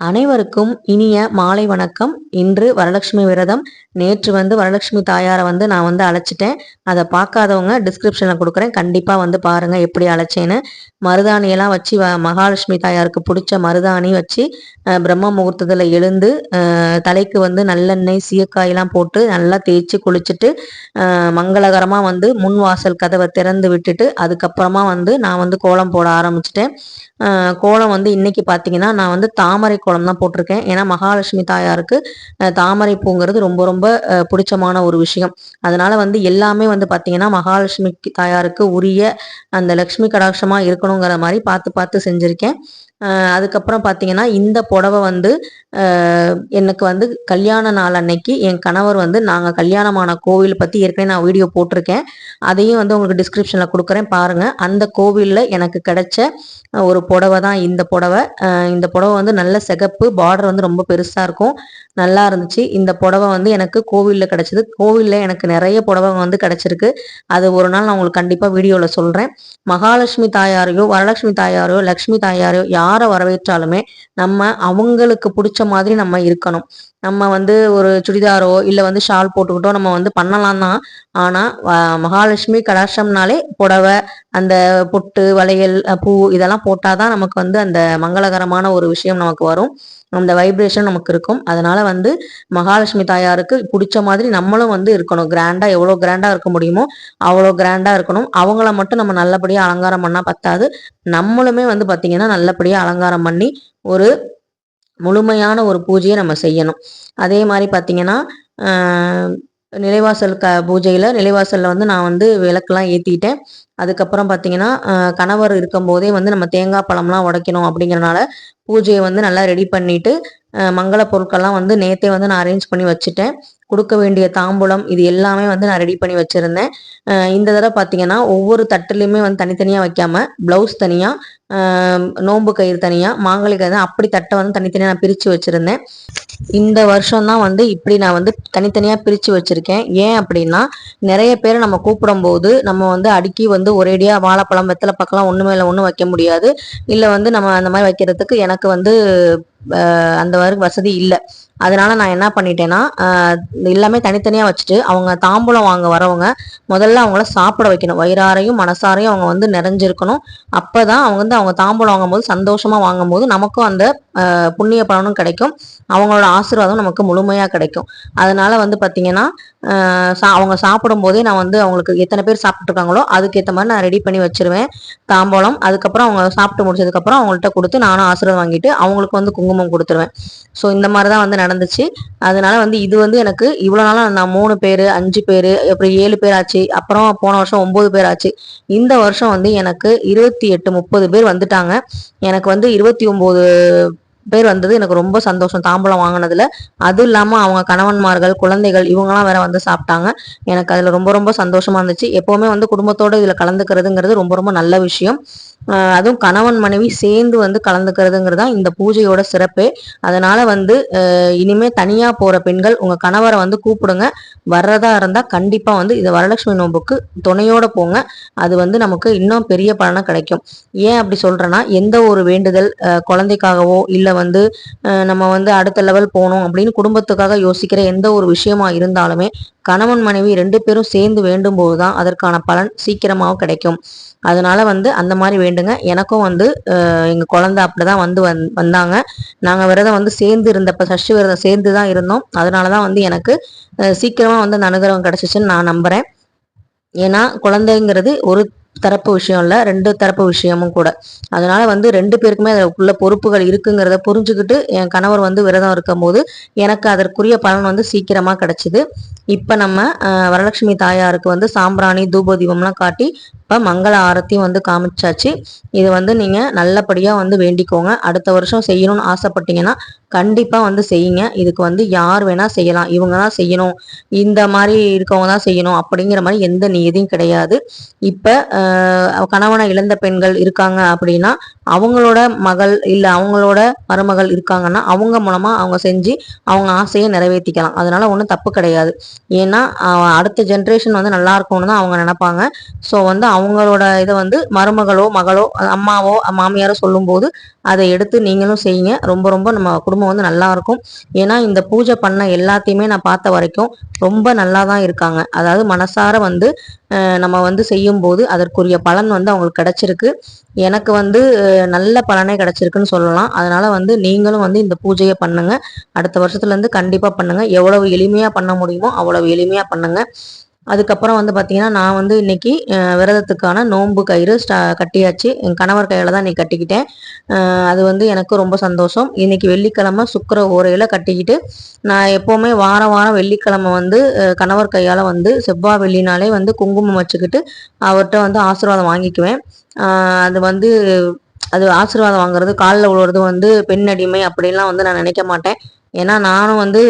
அனைவருக்கும் இனிய மாலை வணக்கம். இன்று வரலட்சுமி விரதம். நேற்று வந்து வரலட்சுமி தாயாரை வந்து நான் வந்து அழைச்சிட்டேன். அதை பார்க்காதவங்க டிஸ்கிரிப்ஷனில் கொடுக்குறேன். கண்டிப்பாக வந்து பாருங்கள் எப்படி அழைச்சேன்னு. மருதாணியெல்லாம் வச்சு வ மகாலட்சுமி தாயாருக்கு பிடிச்ச மருதாணி வச்சு பிரம்ம முகூர்த்தத்தில் எழுந்து தலைக்கு வந்து நல்லெண்ணெய் சீயக்காயெல்லாம் போட்டு நல்லா தேய்ச்சி குளிச்சுட்டு மங்களகரமாக வந்து முன் வாசல் கதவை திறந்து விட்டுட்டு அதுக்கப்புறமா வந்து நான் வந்து கோலம் போட ஆரம்பிச்சிட்டேன். கோலம் வந்து இன்னைக்கு பார்த்தீங்கன்னா நான் வந்து தாமரை கோலம் தான் போட்டிருக்கேன். ஏன்னா மகாலட்சுமி தாயாருக்கு தாமரை பூங்கிறது ரொம்ப ரொம்ப பிடிச்சமான ஒரு விஷயம். அதனால வந்து எல்லாமே வந்து பார்த்தீங்கன்னா மகாலட்சுமி தாயாருக்கு உரிய அந்த லக்ஷ்மி கடாட்சமாக இருக்கணுங்கிற மாதிரி பார்த்து பார்த்து செஞ்சுருக்கேன். அதுக்கப்புறம் பார்த்தீங்கன்னா இந்த புடவை வந்து எனக்கு வந்து கல்யாண நாள் அன்னைக்கு என் கணவர் வந்து நாங்கள் கல்யாணமான கோவில் பற்றி ஏற்கனவே நான் வீடியோ போட்டிருக்கேன். அதையும் வந்து உங்களுக்கு டிஸ்கிரிப்ஷனில் கொடுக்குறேன் பாருங்கள் அந்த கோவிலில் எனக்கு கிடைச்ச ஒரு புடவை தான் இந்த புடவை. இந்த புடவை வந்து நல்ல சிகப்பு பார்டர் வந்து ரொம்ப பெருசாக இருக்கும். நல்லா இருந்துச்சு. இந்த புடவை வந்து எனக்கு கோவிலில் கிடச்சிது. கோவிலில் எனக்கு நிறைய புடவை வந்து கிடச்சிருக்கு. அது ஒரு நாள் நான் உங்களுக்கு கண்டிப்பாக வீடியோவில் சொல்கிறேன் மகாலட்சுமி தாயாரையோ வரலட்சுமி தாயாரையோ லக்ஷ்மி தாயாரையோ யார் வரவேற்றாலுமே நம்ம அவங்களுக்கு பிடிச்ச மாதிரி நம்ம இருக்கணும். நம்ம வந்து ஒரு சுடிதாரோ இல்லை வந்து ஷால் போட்டுக்கிட்டோ நம்ம வந்து பண்ணலாம் தான் ஆனால் மகாலட்சுமி கடாட்சம்னாலே புடவை அந்த பொட்டு வளையல் பூ இதெல்லாம் போட்டால் தான் நமக்கு வந்து அந்த மங்களகரமான ஒரு விஷயம் நமக்கு வரும். அந்த வைப்ரேஷன் நமக்கு இருக்கும். அதனால வந்து மகாலட்சுமி தாயாருக்கு பிடிச்ச மாதிரி நம்மளும் வந்து இருக்கணும். கிராண்டா எவ்வளோ கிராண்டா இருக்க முடியுமோ அவ்வளோ கிராண்டா இருக்கணும். அவங்கள மட்டும் நம்ம நல்லபடியாக அலங்காரம் பண்ணால் பத்தாது. நம்மளுமே வந்து பார்த்தீங்கன்னா நல்லபடியாக அலங்காரம் பண்ணி ஒரு முழுமையான ஒரு பூஜையை நம்ம செய்யணும். அதே மாதிரி பார்த்தீங்கன்னா நிலைவாசல் க பூஜையில் நிலைவாசலில் வந்து நான் வந்து விளக்கெலாம் ஏற்றிட்டேன் அதுக்கப்புறம் பார்த்தீங்கன்னா கணவர் இருக்கும்போதே வந்து நம்ம தேங்காய் பழம்லாம் உடைக்கணும் அப்படிங்கிறனால பூஜையை வந்து நல்லா ரெடி பண்ணிட்டு மங்கள பொருட்கள்லாம் வந்து நேற்றே வந்து நான் அரேஞ்ச் பண்ணி வச்சுட்டேன். கொடுக்க வேண்டிய தாம்பூலம் இது எல்லாமே வந்து நான் ரெடி பண்ணி வச்சுருந்தேன். இந்த தடவை பார்த்தீங்கன்னா ஒவ்வொரு தட்டுலையுமே வந்து தனித்தனியாக வைக்காம ப்ளவுஸ் தனியாக நோம்பு கயிறு தனியாக மாங்கலி கயிறு அப்படி தட்டை வந்து தனித்தனியாக நான் பிரித்து வச்சுருந்தேன். இந்த வருஷம் தான் வந்து இப்படி நான் வந்து தனித்தனியாக பிரித்து வச்சுருக்கேன். ஏன் அப்படின்னா நிறைய பேர் நம்ம கூப்பிடும்போது நம்ம வந்து அடுக்கி வந்து ஒரேடியாக வாழைப்பழம் வெத்தலை பக்கம் ஒன்று மேலே ஒன்றும் வைக்க முடியாது. இல்லை வந்து நம்ம அந்த மாதிரி வைக்கிறதுக்கு எனக்கு வந்து அந்த வசதி இல்லை. அதனால நான் என்ன பண்ணிட்டேன்னா எல்லாமே தனித்தனியாக வச்சுட்டு அவங்க தாம்பூலம் வாங்க வரவங்க முதல்ல அவங்கள சாப்பிட வைக்கணும். வயிறாரையும் மனசாரையும் அவங்க வந்து நிறைஞ்சிருக்கணும். அப்போ தான் அவங்க வந்து அவங்க தாம்பூலம் வாங்கும்போது சந்தோஷமாக வாங்கும்போது நமக்கும் அந்த புண்ணிய பலனும் கிடைக்கும். அவங்களோட ஆசீர்வாதம் நமக்கு முழுமையாக கிடைக்கும். அதனால வந்து பார்த்தீங்கன்னா சா அவங்க சாப்பிடும் போதே நான் வந்து அவங்களுக்கு எத்தனை பேர் சாப்பிட்ருக்காங்களோ அதுக்கேற்ற மாதிரி நான் ரெடி பண்ணி வச்சிருவேன். தாம்பூலம் அதுக்கப்புறம் அவங்க சாப்பிட்டு முடிச்சதுக்கப்புறம் அவங்கள்ட்ட கொடுத்து நானும் ஆசீர்வாதம் வாங்கிட்டு அவங்களுக்கு வந்து குங்குமம் கொடுத்துருவேன். ஸோ இந்த மாதிரி தான் வந்து நடந்துச்சு. அதனால வந்து இது வந்து எனக்கு இவ்வளோ நாளாக நான் மூணு பேர் அஞ்சு பேர் அப்புறம் ஏழு பேர் ஆச்சு. அப்புறம் போன வருஷம் ஒம்பது பேர் ஆச்சு. இந்த வருஷம் வந்து எனக்கு இருபத்தி எட்டு முப்பது பேர் வந்துட்டாங்க. எனக்கு வந்து இருபத்தி ஒம்பது பேர் வந்தது. எனக்கு ரொம்ப சந்தோஷம். தாம்பூலம் வாங்கினதுல. அதுவும் இல்லாமல் அவங்க கணவன்மார்கள் குழந்தைகள் இவங்கெல்லாம் வேற வந்து சாப்பிட்டாங்க. எனக்கு அதில் ரொம்ப ரொம்ப சந்தோஷமா இருந்துச்சு. எப்போவுமே வந்து குடும்பத்தோடு இதில் கலந்துக்கிறதுங்கிறது ரொம்ப ரொம்ப நல்ல விஷயம். அதுவும் கணவன் மனைவி சேர்ந்து வந்து கலந்துக்கிறதுங்கிறது தான் இந்த பூஜையோட சிறப்பே. அதனால வந்து இனிமே தனியாக போகிற பெண்கள் உங்கள் கணவரை வந்து கூப்பிடுங்க. வர்றதா இருந்தால் கண்டிப்பாக வந்து இந்த வரலட்சுமி நோம்புக்கு துணையோட போங்க. அது வந்து நமக்கு இன்னும் பெரிய பலனாக கிடைக்கும். ஏன் அப்படி சொல்கிறேன்னா எந்த ஒரு வேண்டுதல் குழந்தைக்காகவோ இல்லை வந்து நம்ம வந்து அடுத்த லெவல் போகணும் அப்படின்னு குடும்பத்துக்காக யோசிக்கிற எந்த ஒரு விஷயமா இருந்தாலுமே கணவன் மனைவி ரெண்டு பேரும் சேர்ந்து வேண்டும் போது தான் அதற்கான பலன் சீக்கிரமாகவும் கிடைக்கும். அதனால வந்து அந்த மாதிரி வேண்டும் விடுங்க. எனக்கும் வந்து எங்க குழந்தை அப்படிதான் வந்து வந் வந்தாங்க. நாங்க விரதம் வந்து சேர்ந்து இருந்தப்ப சஷ்டி விரதம் சேர்ந்து தான் இருந்தோம். அதனாலதான் வந்து எனக்கு சீக்கிரமா வந்து அந்த அனுகிரகம் கிடைச்சிச்சுன்னு நான் நம்புறேன். ஏன்னா குழந்தைங்கிறது ஒரு தரப்பு விஷயம் இல்லை ரெண்டு தரப்பு விஷயமும் கூட. அதனால வந்து ரெண்டு பேருக்குமே அதுக்குள்ள பொறுப்புகள் இருக்குங்கிறத புரிஞ்சுக்கிட்டு என் கணவர் வந்து விரதம் இருக்கும் போது எனக்கு அதற்குரிய பலன் வந்து சீக்கிரமா கிடைச்சிது. இப்ப நம்ம வரலட்சுமி தாயாருக்கு வந்து சாம்பிராணி தூப தீபம்லாம் காட்டி இப்போ மங்கள ஆரத்தியும் வந்து காமிச்சாச்சு. இது வந்து நீங்கள் நல்லபடியாக வந்து வேண்டிக்கோங்க. அடுத்த வருஷம் செய்யணும்னு ஆசைப்பட்டீங்கன்னா கண்டிப்பாக வந்து செய்யுங்க. இதுக்கு வந்து யார் வேணால் செய்யலாம். இவங்க தான் செய்யணும். இந்த மாதிரி இருக்கவங்க தான் செய்யணும் அப்படிங்கிற மாதிரி எந்த நீதியும் கிடையாது. இப்போ கணவனை இழந்த பெண்கள் இருக்காங்க அப்படின்னா அவங்களோட மகள் இல்லை அவங்களோட மருமகள் இருக்காங்கன்னா அவங்க மூலமாக அவங்க செஞ்சு அவங்க ஆசையை நிறைவேற்றிக்கலாம் அதனால ஒன்றும் தப்பு கிடையாது. ஏன்னா அடுத்த ஜென்ரேஷன் வந்து நல்லா இருக்கும்னு தான் அவங்க நினைப்பாங்க. ஸோ வந்து அவங்களோட இதை வந்து மருமகளோ மகளோ அம்மாவோ மாமியாரோ சொல்லும்போது அதை எடுத்து நீங்களும் செய்யுங்க. ரொம்ப ரொம்ப நம்ம குடும்பம் வந்து நல்லா இருக்கும். ஏன்னா இந்த பூஜை பண்ண எல்லாத்தையுமே நான் பார்த்த வரைக்கும் ரொம்ப நல்லா தான் இருக்காங்க. அதாவது மனசார வந்து நம்ம வந்து செய்யும் போது அதற்குரிய பலன் வந்து அவங்களுக்கு கிடைச்சிருக்கு. எனக்கு வந்து நல்ல பலனே கிடைச்சிருக்குன்னு சொல்லலாம். அதனால வந்து நீங்களும் வந்து இந்த பூஜையை பண்ணுங்க. அடுத்த வருஷத்துல இருந்து கண்டிப்பா பண்ணுங்க. எவ்வளவு எளிமையா பண்ண முடியுமோ அவ்வளவு எளிமையா பண்ணுங்க. அதுக்கப்புறம் வந்து பார்த்தீங்கன்னா நான் வந்து இன்னைக்கு விரதத்துக்கான நோன்பு கயிறு ஸ்டா கட்டியாச்சு. என் கணவர் கையில் தான் இன்னைக்கு கட்டிக்கிட்டேன். அது வந்து எனக்கு ரொம்ப சந்தோஷம். இன்னைக்கு வெள்ளிக்கிழமை சுக்கர ஓரையில் கட்டிக்கிட்டு நான் எப்போவுமே வாரம் வாரம் வெள்ளிக்கிழமை வந்து கணவர் கையால் வந்து செவ்வாய் வெள்ளினாலே வந்து குங்குமம் வச்சுக்கிட்டு அவர்கிட்ட வந்து ஆசீர்வாதம் வாங்கிக்குவேன். அது வந்து அது ஆசீர்வாதம் வாங்குறது காலில் விழுறது வந்து பெண் அடிமை அப்படின்லாம் வந்து நான் நினைக்க மாட்டேன். ஏன்னா நானும் வந்து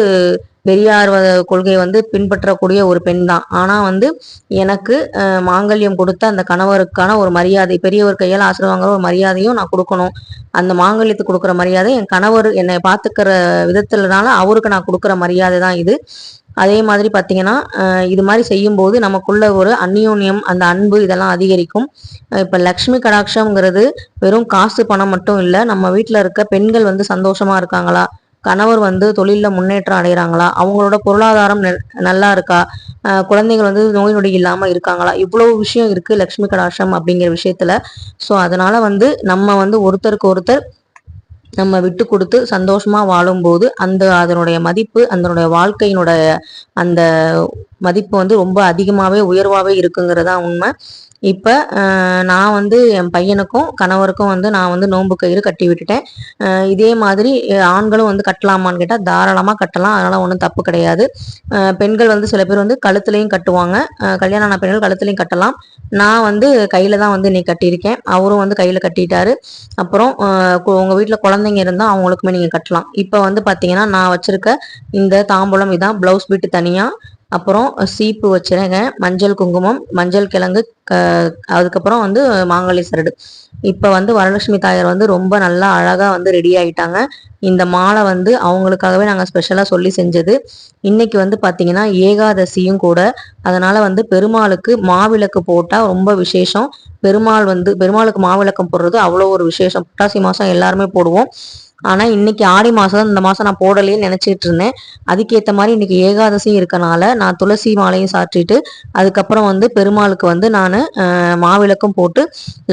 பெரியார் கொள்கையை வந்து பின்பற்றக்கூடிய ஒரு பெண் தான். ஆனால் வந்து எனக்கு மாங்கல்யம் கொடுத்த அந்த கணவருக்கான ஒரு மரியாதை பெரியவர் கையால் ஆசிர்வாங்கிற ஒரு மரியாதையும் நான் கொடுக்கணும். அந்த மாங்கல்யத்துக்கு கொடுக்குற மரியாதை என் கணவர் என்னை பார்த்துக்கிற விதத்துலனால அவருக்கு நான் கொடுக்குற மரியாதை தான் இது. அதே மாதிரி பார்த்தீங்கன்னா இது மாதிரி செய்யும்போது நமக்குள்ள ஒரு அந்யோன்யம் அந்த அன்பு இதெல்லாம் அதிகரிக்கும். இப்போ லக்ஷ்மி கடாட்சம்ங்கிறது வெறும் காசு பணம் மட்டும் இல்லை நம்ம வீட்டில் இருக்க பெண்கள் வந்து சந்தோஷமாக இருக்காங்களா? கணவர் வந்து தொழிலில் முன்னேற்றம் அடைகிறாங்களா அவங்களோட பொருளாதாரம் நல்லா இருக்கா? குழந்தைகள் வந்து நோய் நொடி இல்லாமல் இருக்காங்களா? இவ்வளவு விஷயம் இருக்குது லக்ஷ்மி கடாட்சம் அப்படிங்கிற விஷயத்தில். ஸோ அதனால் வந்து நம்ம வந்து ஒருத்தருக்கு ஒருத்தர் நம்ம விட்டு கொடுத்து சந்தோஷமா வாழும்போது அந்த அதனுடைய மதிப்பு அதனுடைய வாழ்க்கையினுடைய அந்த மதிப்பு வந்து ரொம்ப அதிகமாகவே உயர்வாகவே இருக்குங்கிறதா உண்மை. இப்போ நான் வந்து என் பையனுக்கும் கணவருக்கும் வந்து நான் வந்து நோன்பு கயிறு கட்டி விட்டுட்டேன். இதே மாதிரி ஆண்களும் வந்து கட்டலாமான்னு கேட்டால் தாராளமாக கட்டலாம். அதனால் ஒன்றும் தப்பு கிடையாது. பெண்கள் வந்து சில பேர் வந்து கழுத்துலையும் கட்டுவாங்க. கல்யாணம் ஆன பெண்கள் கழுத்துலையும் கட்டலாம். நான் வந்து கையில் தான் வந்து நீ கட்டியிருக்கேன். அவரும் வந்து கையில் கட்டிட்டாரு. அப்புறம் உங்கள் வீட்டில் குழந்தைங்க இருந்தால் அவங்களுக்குமே நீங்கள் கட்டலாம். இப்போ வந்து பார்த்தீங்கன்னா நான் வச்சுருக்க இந்த தாம்பூலம் இதான் ப்ளவுஸ் பீட்டு தனியாக அப்புறம் சீப்பு வச்சுருங்க மஞ்சள் குங்குமம் மஞ்சள் கிழங்கு க அதுக்கப்புறம் வந்து மாங்கலி சரடு. இப்போ வந்து வரலட்சுமி தாயார் வந்து ரொம்ப நல்லா அழகாக வந்து ரெடி ஆகிட்டாங்க இந்த மாலை வந்து அவங்களுக்காகவே நாங்கள் ஸ்பெஷலாக சொல்லி செஞ்சது. இன்னைக்கு வந்து பார்த்தீங்கன்னா ஏகாதசியும் கூட. அதனால வந்து பெருமாளுக்கு மாவிளக்கு போட்டால் ரொம்ப விசேஷம். பெருமாள் வந்து பெருமாளுக்கு மாவிளக்கம் போடுறது அவ்வளோ ஒரு விசேஷம். புட்டாசி மாதம் எல்லாருமே போடுவோம். ஆனால் இன்னைக்கு ஆடி மாதம் இந்த மாதம் நான் போடலையே நினைச்சிட்டு இருந்தேன். அதுக்கேற்ற மாதிரி இன்னைக்கு ஏகாதசியும் இருக்கனால நான் துளசி மாலையும் சாற்றிட்டு அதுக்கப்புறம் வந்து பெருமாளுக்கு வந்து நான் மாவிளக்கும் போட்டு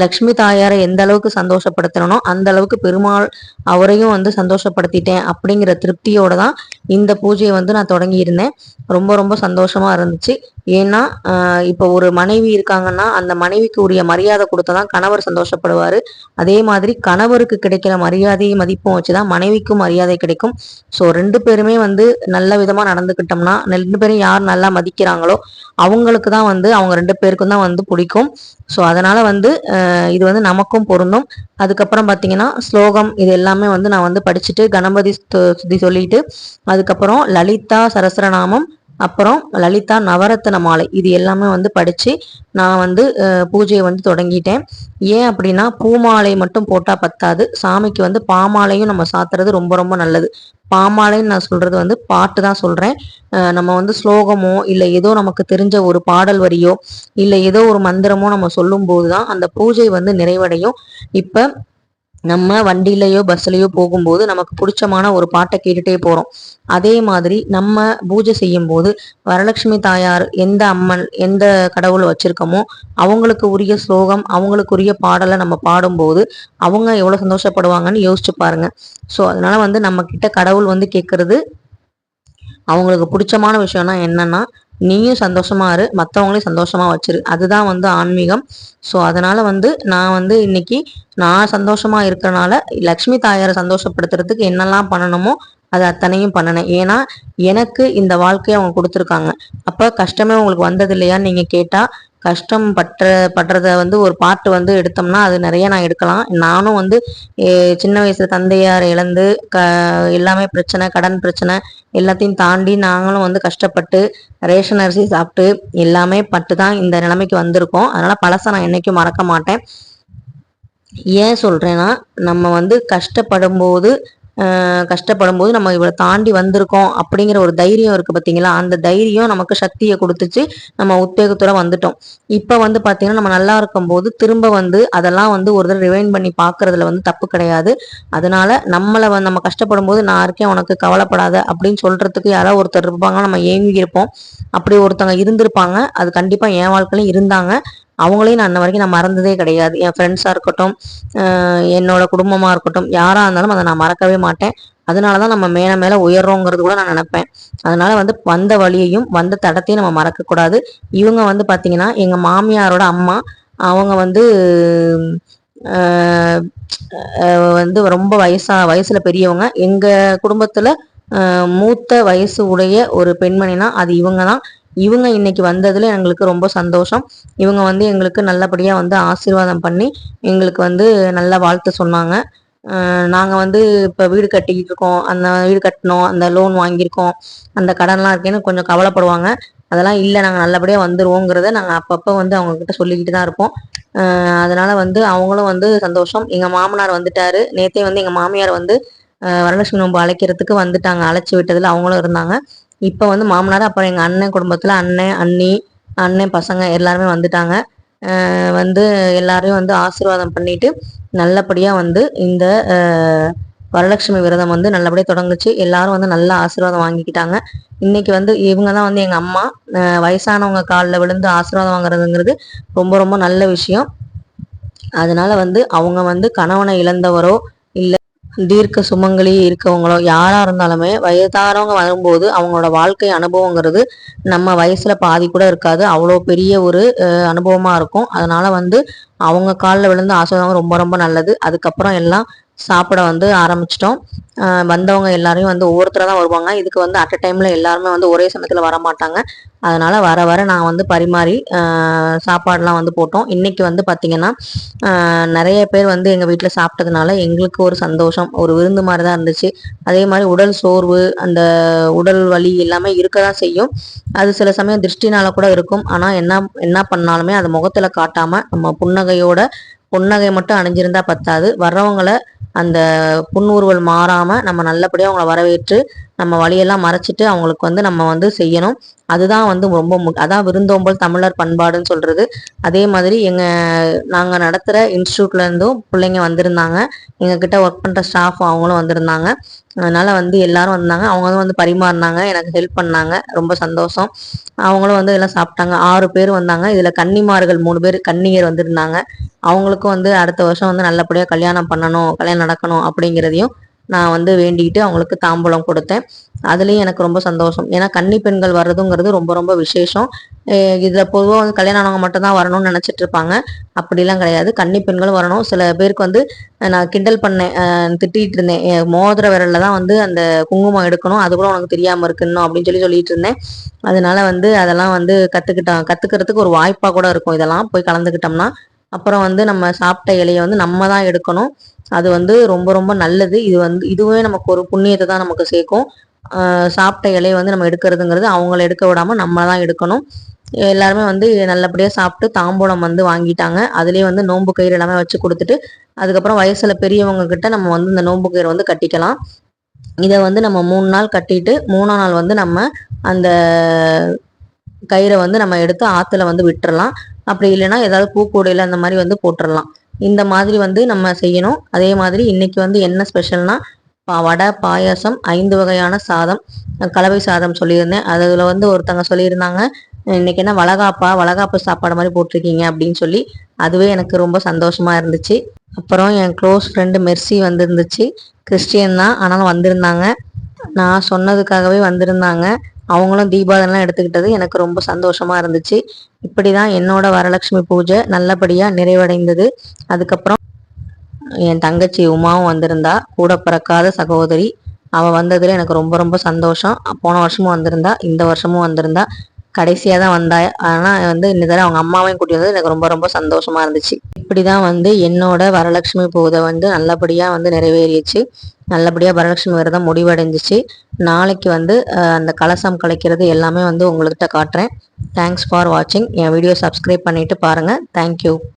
லக்ஷ்மி தாயாரை எந்த அளவுக்கு சந்தோஷப்படுத்தணும் அந்த அளவுக்கு பெருமாள் அவரையும் வந்து சந்தோஷப்படுத்திட்டேன் அப்படிங்கிற திருப்தியோட தான் இந்த பூஜையை வந்து நான் தொடங்கி இருந்தேன் ரொம்ப ரொம்ப சந்தோஷமா இருந்துச்சு. ஏன்னா இப்போ ஒரு மனைவி இருக்காங்கன்னா அந்த மனைவிக்கு உரிய மரியாதை கொடுத்ததான் கணவர் சந்தோஷப்படுவார். அதே மாதிரி கணவருக்கு கிடைக்கிற மரியாதையும் மதிப்பும் வச்சுதான் மனைவிக்கும் மரியாதை கிடைக்கும். ஸோ ரெண்டு பேருமே வந்து நல்ல விதமாக நடந்துக்கிட்டோம்னா ரெண்டு பேரும் யார் நல்லா மதிக்கிறாங்களோ அவங்களுக்கு தான் வந்து அவங்க ரெண்டு பேருக்கும் தான் வந்து பிடிக்கும். ஸோ அதனால் வந்து இது வந்து நமக்கும் பொருந்தும். அதுக்கப்புறம் பார்த்தீங்கன்னா ஸ்லோகம் இது எல்லாமே வந்து நான் வந்து படிச்சுட்டு கணபதி சுத்தி சொல்லிட்டு அதுக்கப்புறம் லலிதா சரஸ்ரநாமம் அப்புறம் லலிதா நவரத்ன மாலை இது எல்லாமே வந்து படித்து நான் வந்து பூஜையை வந்து தொடங்கிட்டேன். ஏன் அப்படின்னா பூமாலை மட்டும் போட்டால் பத்தாது. சாமிக்கு வந்து பாமாலையும் நம்ம சாத்துறது ரொம்ப ரொம்ப நல்லது. பாமாலைன்னு நான் சொல்றது வந்து பாட்டு தான் சொல்றேன். நம்ம வந்து ஸ்லோகமோ இல்லை ஏதோ நமக்கு தெரிஞ்ச ஒரு பாடல் வரியோ இல்லை ஏதோ ஒரு மந்திரமோ நம்ம சொல்லும் போதுதான் அந்த பூஜை வந்து நிறைவடையும். இப்ப நம்ம வண்டியிலையோ பஸ்லையோ போகும்போது நமக்கு பிடிச்சமான ஒரு பாட்டை கேட்டுட்டே போறோம். அதே மாதிரி நம்ம பூஜை செய்யும் போது வரலட்சுமி தாயார் எந்த அம்மன் எந்த கடவுள் வச்சிருக்கோமோ அவங்களுக்கு உரிய ஸ்லோகம் அவங்களுக்கு உரிய பாடலை நம்ம பாடும்போது அவங்க எவ்வளவு சந்தோஷப்படுவாங்கன்னு யோசிச்சு பாருங்க. ஸோ அதனால வந்து நம்ம கிட்ட கடவுள் வந்து கேட்கறது அவங்களுக்கு பிடிச்சமான விஷயம்னா என்னன்னா நீயும் சந்தோஷமா இரு மற்றவங்களையும் சந்தோஷமா வச்சிரு. அதுதான் வந்து ஆன்மீகம். ஸோ அதனால வந்து நான் வந்து இன்னைக்கு நான் சந்தோஷமா இருக்கிறனால லக்ஷ்மி தாயாரை சந்தோஷப்படுத்துறதுக்கு என்னெல்லாம் பண்ணணுமோ அது அத்தனையும் பண்ணினேன். ஏன்னா எனக்கு இந்த வாழ்க்கையை அவங்க கொடுத்துருக்காங்க. அப்போ கஷ்டமே உங்களுக்கு வந்தது இல்லையான்னு நீங்கள் கேட்டால் கஷ்டம் பற்ற படுறத வந்து ஒரு பாட்டு வந்து எடுத்தோம்னா அது நிறைய நான் எடுக்கலாம். நானும் வந்து சின்ன வயசுல தந்தையார் இழந்து க எல்லாமே பிரச்சனை கடன் பிரச்சனை எல்லாத்தையும் தாண்டி நாங்களும் வந்து கஷ்டப்பட்டு ரேஷன் அரிசி சாப்பிட்டு எல்லாமே பட்டு தான் இந்த நிலைமைக்கு வந்திருக்கோம். அதனால பழசை நான் என்னைக்கும் மறக்க மாட்டேன். ஏன் சொல்றேன்னா நம்ம வந்து கஷ்டப்படும் போது கஷ்டப்படும் போது நம்ம இவ்வளோ தாண்டி வந்திருக்கோம் அப்படிங்கிற ஒரு தைரியம் இருக்குது பார்த்தீங்களா அந்த தைரியம் நமக்கு சக்தியை கொடுத்துச்சு. நம்ம உத்வேகத்தோட வந்துட்டோம். இப்போ வந்து பார்த்தீங்கன்னா நம்ம நல்லா இருக்கும் போது திரும்ப வந்து அதெல்லாம் வந்து ஒரு தடவை ரிவைன் பண்ணி பார்க்கறதுல வந்து தப்பு கிடையாது. அதனால நம்மளை வந்து நம்ம கஷ்டப்படும் போது நான் இருக்கேன் உனக்கு கவலைப்படாத அப்படின்னு சொல்றதுக்கு யாராவது ஒருத்தர் இருப்பாங்க. நம்ம ஏங்கி இருப்போம் அப்படி ஒருத்தவங்க இருந்திருப்பாங்க. அது கண்டிப்பாக என் வாழ்க்கையிலும் இருந்தாங்க. அவங்களையும் நான் அன்ன வரைக்கும் நான் மறந்ததே கிடையாது. என் ஃப்ரெண்ட்ஸாக இருக்கட்டும் என்னோட குடும்பமாக இருக்கட்டும் யாராக இருந்தாலும் அதை நான் மறக்கவே மாட்டேன். அதனால தான் நம்ம மேலே மேலே உயர்றோங்கிறது கூட நான் நினப்பேன். அதனால வந்து வந்த வழியையும் வந்த தடத்தையும் நம்ம மறக்கக்கூடாது. இவங்க வந்து பார்த்திங்கன்னா எங்கள் மாமியாரோட அம்மா அவங்க வந்து வந்து ரொம்ப வயசா வயசுல பெரியவங்க. எங்க குடும்பத்துல மூத்த வயசு உடைய ஒரு பெண்மணினா அது இவங்க தான் இவங்க இன்னைக்கு வந்ததுல எங்களுக்கு ரொம்ப சந்தோஷம். இவங்க வந்து எங்களுக்கு நல்லபடியா வந்து ஆசீர்வாதம் பண்ணி எங்களுக்கு வந்து நல்ல வாழ்த்து சொன்னாங்க. நாங்கள் வந்து இப்போ வீடு கட்டிக்கிட்டு இருக்கோம். அந்த வீடு கட்டினோம் அந்த லோன் வாங்கியிருக்கோம். அந்த கடன்லாம் இருக்கேன்னு கொஞ்சம் கவலைப்படுவாங்க. அதெல்லாம் இல்லை நாங்கள் நல்லபடியாக வந்துடுவோங்கிறத நாங்கள் அப்பப்போ வந்து அவங்கக்கிட்ட சொல்லிக்கிட்டு தான் இருப்போம். அதனால வந்து அவங்களும் வந்து சந்தோஷம். எங்கள் மாமனார் வந்துட்டாரு. நேற்றே வந்து எங்கள் மாமியார் வந்து வரலட்சுமி நோம்பு அழைக்கிறதுக்கு வந்துட்டாங்க. அழைச்சி விட்டதில் அவங்களும் இருந்தாங்க. இப்போ வந்து மாமனார் அப்புறம் எங்கள் அண்ணன் குடும்பத்தில் அண்ணன் அண்ணி அண்ணன் பசங்க எல்லாருமே வந்துட்டாங்க. வந்து எல்லாரையும் வந்து ஆசீர்வாதம் பண்ணிட்டு நல்லபடியாக வந்து இந்த வரலட்சுமி விரதம் வந்து நல்லபடியாக தொடங்குச்சு. எல்லாரும் வந்து நல்ல ஆசீர்வாதம் வாங்கிக்கிட்டாங்க. இன்னைக்கு வந்து இவங்க தான் வந்து எங்கள் அம்மா வயசானவங்க காலில் விழுந்து ஆசீர்வாதம் வாங்குறதுங்கிறது ரொம்ப ரொம்ப நல்ல விஷயம். அதனால வந்து அவங்க வந்து கணவனை இழந்தவரோ தீர்க்க சுமங்கலி இருக்கவங்களோ யாராக இருந்தாலுமே வயதானவங்க வரும்போது அவங்களோட வாழ்க்கை அனுபவங்கிறது நம்ம வயசில் பாதி கூட இருக்காது. அவ்வளோ பெரிய ஒரு அனுபவமாக இருக்கும். அதனால் வந்து அவங்க காலில் விழுந்து ஆசீர்வாதம் ரொம்ப ரொம்ப நல்லது. அதுக்கப்புறம் எல்லாம் சாப்பிட வந்து ஆரம்பிச்சிட்டோம். வந்தவங்க எல்லாரையும் வந்து ஒவ்வொருத்தராக தான் வருவாங்க. இதுக்கு வந்து அட் அ டைமில் எல்லாருமே வந்து ஒரே சமயத்தில் வர மாட்டாங்க. அதனால் வர வர நான் வந்து பரிமாறி சாப்பாடெலாம் வந்து போட்டோம். இன்றைக்கி வந்து பார்த்திங்கன்னா நிறைய பேர் வந்து எங்கள் வீட்டில் சாப்பிட்டதுனால எங்களுக்கு ஒரு சந்தோஷம். ஒரு விருந்து மாதிரி தான் இருந்துச்சு. அதே மாதிரி உடல் சோர்வு அந்த உடல் வலி எல்லாமே இருக்க தான் செய்யும். அது சில சமயம் திருஷ்டினால கூட இருக்கும். ஆனால் என்ன என்ன பண்ணாலுமே அது முகத்தில் காட்டாமல் நம்ம புன்னகையோட புன்னகை மட்டும் அணிஞ்சிருந்தா பத்தாது. வர்றவங்களை அந்த புன்னூர்வல் மாறாமல் நம்ம நல்லபடியாக அவங்கள வரவேற்று நம்ம வழியெல்லாம் மறைச்சிட்டு அவங்களுக்கு வந்து நம்ம வந்து செய்யணும். அதுதான் வந்து ரொம்ப மு அதான் விருந்தோம்பல் தமிழர் பண்பாடுன்னு சொல்கிறது அதே மாதிரி எங்கள் நாங்கள் நடத்துகிற இன்ஸ்டியூட்ல இருந்தும் பிள்ளைங்க வந்திருந்தாங்க. எங்ககிட்ட ஒர்க் பண்ணுற ஸ்டாஃப் அவங்களும் வந்திருந்தாங்க. அதனால் வந்து எல்லாரும் வந்தாங்க. அவங்க வந்து பரிமாறினாங்க. எனக்கு ஹெல்ப் பண்ணாங்க. ரொம்ப சந்தோஷம். அவங்களும் வந்து எல்லாம் சாப்பிட்டாங்க. ஆறு பேர் வந்தாங்க. இதில் கன்னிமார்கள் மூணு பேர் கன்னியர் வந்திருந்தாங்க. அவங்களுக்கும் வந்து அடுத்த வருஷம் வந்து நல்லபடியாக கல்யாணம் பண்ணணும் கல்யாணம் நடக்கணும் அப்படிங்கிறதையும் நான் வந்து வேண்டிக்கிட்டு அவங்களுக்கு தாம்பூலம் கொடுத்தேன். அதுலேயும் எனக்கு ரொம்ப சந்தோஷம். ஏன்னா கன்னி பெண்கள் வர்றதுங்கிறது ரொம்ப ரொம்ப விசேஷம். இதில் பொதுவாக வந்து கல்யாணம் ஆனவங்க மட்டும்தான் வரணும்னு நினச்சிட்டு இருப்பாங்க. அப்படிலாம் கிடையாது. கன்னி பெண்களும் வரணும். சில பேருக்கு வந்து நான் கிண்டல் பண்ணேன். திட்டிகிட்டு இருந்தேன். மோதிர விரலில் தான் வந்து அந்த குங்குமம் எடுக்கணும். அது கூட உனக்கு தெரியாமல் இருக்கணும் அப்படின்னு சொல்லி சொல்லிட்டு இருந்தேன். அதனால வந்து அதெல்லாம் வந்து கற்றுக்கிட்டோம் கற்றுக்கிறதுக்கு ஒரு வாய்ப்பாக கூட இருக்கும். இதெல்லாம் போய் கலந்துக்கிட்டோம்னா அப்புறம் வந்து நம்ம சாப்பிட்ட இலையை வந்து நம்ம தான் எடுக்கணும். அது வந்து ரொம்ப ரொம்ப நல்லது. இது வந்து இதுவே நமக்கு ஒரு புண்ணியத்தை தான் நமக்கு சேர்க்கும். சாப்பிட்ட இலையை வந்து நம்ம எடுக்கிறதுங்கிறது அவங்கள எடுக்க விடாமல் நம்ம தான் எடுக்கணும். எல்லாருமே வந்து நல்லபடியாக சாப்பிட்டு தாம்பூலம் வந்து வாங்கிட்டாங்க. அதுலேயே வந்து நோன்பு கயிறு எல்லாமே வச்சு கொடுத்துட்டு அதுக்கப்புறம் வயசில் பெரியவங்க கிட்ட நம்ம வந்து இந்த நோன்பு கயிறு வந்து கட்டிக்கலாம். இதை வந்து நம்ம மூணு நாள் கட்டிட்டு மூணாம் நாள் வந்து நம்ம அந்த கயிறை வந்து நம்ம எடுத்து ஆற்றுல வந்து விட்டுறலாம். அப்படி இல்லைன்னா ஏதாவது பூக்கூடையில் அந்த மாதிரி வந்து போட்டுடலாம் இந்த மாதிரி வந்து நம்ம செய்யணும். அதே மாதிரி இன்னைக்கு வந்து என்ன ஸ்பெஷல்னா வடை பாயாசம் ஐந்து வகையான சாதம் கலவை சாதம் சொல்லியிருந்தேன். அதில் வந்து ஒருத்தங்க சொல்லியிருந்தாங்க இன்னைக்கு என்ன வளகாப்பா வளகாப்பு சாப்பாடு மாதிரி போட்டிருக்கீங்க அப்படின்னு சொல்லி. அதுவே எனக்கு ரொம்ப சந்தோஷமா இருந்துச்சு. அப்புறம் என் க்ளோஸ் ஃப்ரெண்டு மெர்சி வந்திருந்துச்சு. கிறிஸ்டியன் தான் ஆனாலும் வந்திருந்தாங்க. நான் சொன்னதுக்காகவே வந்திருந்தாங்க. அவங்களும் தீபாவளிலாம் எடுத்துக்கிட்டது எனக்கு ரொம்ப சந்தோஷமா இருந்துச்சு. இப்படி தான் என்னோட வரலட்சுமி பூஜை நல்லபடியாக நிறைவடைந்தது. அதுக்கப்புறம் என் தங்கச்சி உமாவும் வந்திருந்தா கூட பிறக்காத சகோதரி. அவள் வந்ததுல எனக்கு ரொம்ப ரொம்ப சந்தோஷம். போன வருஷமும் வந்திருந்தா இந்த வருஷமும் வந்திருந்தா கடைசியாக தான் வந்தா. ஆனால் வந்து இந்த தடவை அவங்க அம்மாவையும் கூட்டி வந்தது எனக்கு ரொம்ப ரொம்ப சந்தோஷமாக இருந்துச்சு. இப்படி தான் வந்து என்னோட வரலட்சுமி பூஜை வந்து நல்லபடியாக வந்து நிறைவேறிச்சு. நல்லபடியாக வரலட்சுமி விரதம் முடிவடைஞ்சிச்சு. நாளைக்கு வந்து அந்த கலசம் கலைக்கிறது எல்லாமே வந்து உங்கள்கிட்ட காட்டுறேன். தேங்க்ஸ் ஃபார் வாட்சிங் என் வீடியோ சப்ஸ்கிரைப் பண்ணிவிட்டு பாருங்கள் தேங்க்யூ